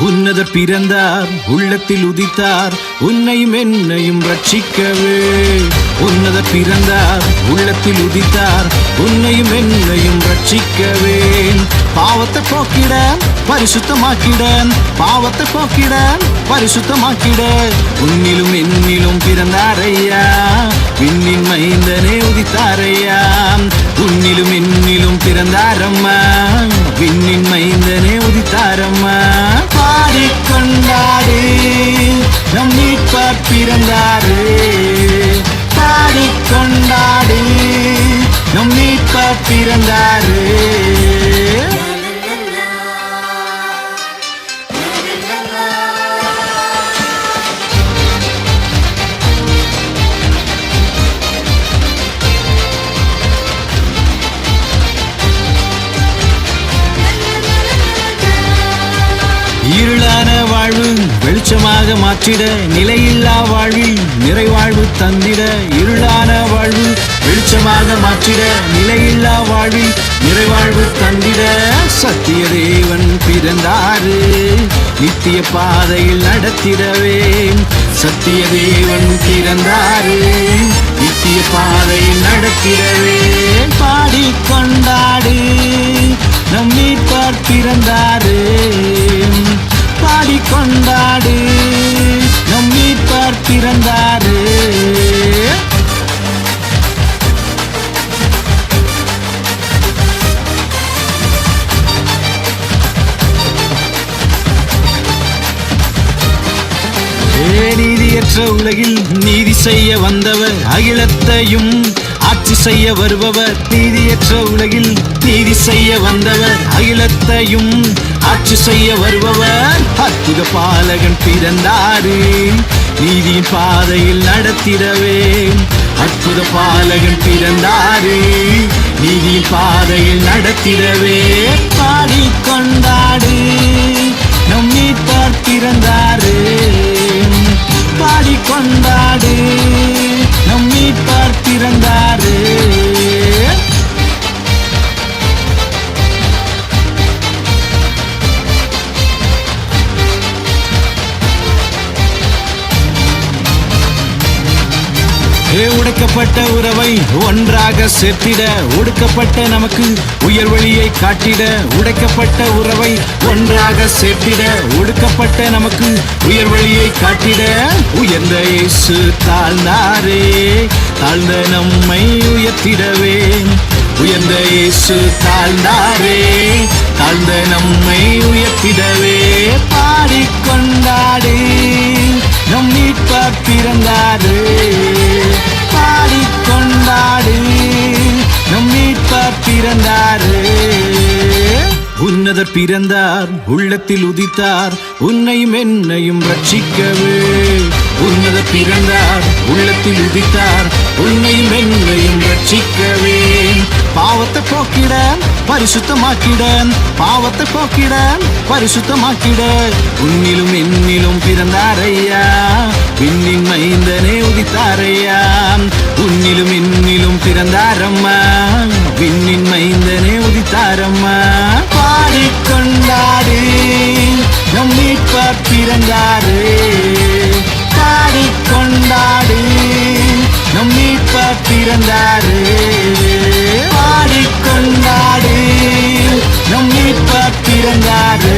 உன்னதர் பிறந்தார் உள்ளத்தில் உதித்தார் உன்னையும் என்னையும் ரட்சிக்கவே. உன்னதர் பிறந்தார் உள்ளத்தில் உதித்தார் உன்னையும் என்னையும் ரட்சிக்கவே. பாவத்தை போக்கிட பரிசுத்தமாக்கிட பாவத்தை போக்கிட பரிசுத்தமாக்கிட. உன்னிலும் என்னிலும் பிறந்தாரையா? விண்ணின் மைந்தனே உதித்தாரையா? உன்னிலும் என்னிலும் பிறந்தாரம்மா? விண்ணின் மைந்தனே உதித்தாரம்மா? பிறந்தாரு. பாடி கொண்டாடி நம் மீட்பர் பிறந்தாரு. வெளிச்சமாக மாற்றிட நிலையில்லா வாழ்வில் நிறைவாழ்வு தந்திட இருளான வாழ்வு வெளிச்சமாக மாற்றிட நிலையில்லா வாழ்வில் நிறைவாழ்வு தந்திட சத்திய தேவன் பிறந்தாரு. நித்திய பாதையில் நடத்திடவே சத்திய தேவன் பிறந்தாரு. நித்திய பாதையில் நடத்திடவே நீதியற்ற உலகில் நீதி செய்ய வந்தவர் அகிலத்தையும் ஆட்சி செய்ய வருபவர். நீதியற்ற உலகில் நீதி செய்ய வந்தவர் அகிலத்தையும் ஆட்சி செய்ய வருபவர். அற்புத பாலகன் பிறந்தாரு நீதியின் பாதையில் நடத்திடவே அற்புத பாலகன் பிறந்தாரு நீதியின் பாதையில் நடத்திடவே. பாடிக்கொண்டாடு உடைக்கப்பட்ட உறவை ஒன்றாக சேர்த்திட ஒடுக்கப்பட்ட நமக்கு உயர் வழியை காட்டிட உடைக்கப்பட்ட உறவை ஒன்றாக சேர்த்திட ஒடுக்கப்பட்ட நமக்கு உயர் வழியை காட்டிட. உயர்ந்த இயேசு தாழ்ந்தாரே தாழ்ந்த நம்மை உயர்த்திடவே. உயர்ந்த இயேசு தாழ்ந்தாரே தாழ்ந்த நம்மை உயர்த்திடவே. உன்னதர் பிறந்தார் உள்ளத்தில் உதித்தார் உன்னையும் என்னையும் ரட்சிக்கவே. உன்னதர் பிறந்தார் உள்ளத்தில் உதித்தார் உன்னையும் என்னையும் ரட்சிக்கவே. பாவத்தை போக்கிட பரிசுத்தமாக்கிட பாவத்தை போக்கிட பரிசுத்தமாக்கிட. உன்னிலும் என்னிலும் பிறந்தாரையா? விண்ணின் மைந்தனே உதித்தாரையா? உன்னிலும் என்னிலும் பிறந்தாரம்மா? மீட்பர் பிறந்தாரு பாடிக்கொண்டாடு நம் மீட்பர் பிறந்தாரு. பாடிக்கொண்டாடு நம் மீட்பர் பிறந்தாரு.